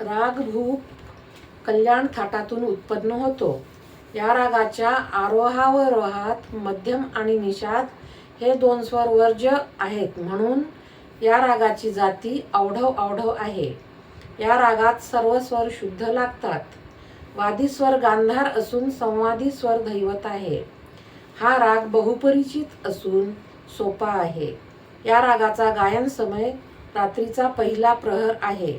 रागभू कल्याण थाटातून उत्पन्न होतो. या रागाच्या आरोहावरोहात मध्यम आणि निषाद हे दोन स्वर वर्ज्य आहेत. म्हणून या रागाची जाती अवढव अवढव आहे. या रागात सर्व स्वर शुद्ध लागतात. वादी स्वर गांधार असून संवादी स्वर दैवत आहे. हा राग बहुपरिचित असून सोपा आहे. या रागाचा गायन समय रात्रीचा पहिला प्रहर आहे.